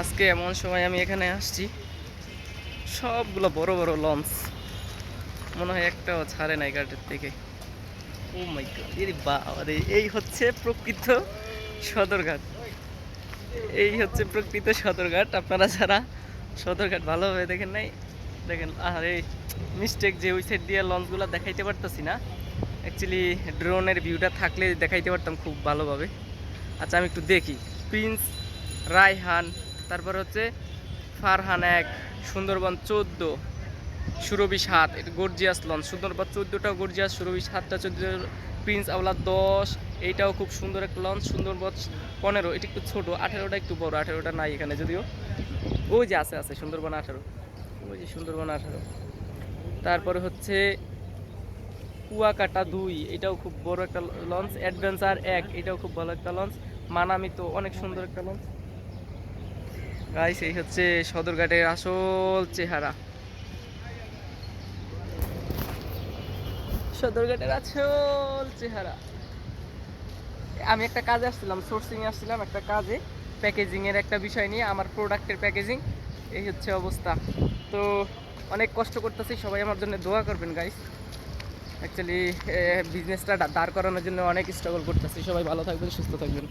আজকে এমন সময় আমি এখানে আসছি। সবগুলো বড় বড় লঞ্চ মনে হয় একটাও ছাড়ে নাই ঘাটের থেকে। ও মাই গড বাবারে, এই হচ্ছে প্রকৃত সদরঘাট। এই হচ্ছে প্রকৃত সদরঘাট। আপনারা যারা সদরঘাট ভালোভাবে দেখেন নাই, দেখেন আর এই মিস্টেক যে ওই সাইড দিয়ে লঞ্চগুলো দেখাইতে পারতেছি না। অ্যাকচুয়ালি ড্রোনের ভিউটা থাকলে দেখাইতে পারতাম খুব ভালোভাবে। আচ্ছা আমি একটু দেখি। প্রিন্স রায়হান তারপর হচ্ছে ফারহান এক, সুন্দরবন চোদ্দ, সুরভি সাত, এটা গর্জিয়াস লঞ্চ। সুন্দরবন চোদ্দোটাও গর্জিয়াস, সুরভি সাতটা চোদ্দ প্রিন্স আওলা দশ, এইটাও খুব সুন্দর একটা লঞ্চ। সুন্দরবন পনেরো, এটা একটু ছোটো, আঠেরোটা একটু বড়, আঠেরোটা নাই এখানে যদিও। ওই যে আছে আছে, সুন্দরবন আঠারো, ওই যে সুন্দরবন আঠারো। তারপরে হচ্ছে কুয়াকাটা দুই, এটাও খুব বড় একটা লঞ্চ। অ্যাডভেঞ্চার এক, এটাও খুব ভালো একটা লঞ্চ। মানামি তো অনেক সুন্দর একটা লঞ্চ। গাইস এই হচ্ছে সদরঘাটের আসল চেহারা। সদরঘাটের আসল চেহারা। আমি একটা কাজে আসছিলাম সোর্সিং আসছিলাম একটা কাজে প্যাকেজিং এর একটা বিষয় নিয়ে, আমার প্রোডাক্টের প্যাকেজিং এই হচ্ছে অবস্থা। তো অনেক কষ্ট করতেছি, সবাই আমার জন্য দোয়া করবেন গাইস অ্যাকচুয়ালি বিজনেসটা দাঁড় করানোর জন্য অনেক স্ট্রাগল করতেছি। সবাই ভালো থাকবেন, সুস্থ থাকবেন।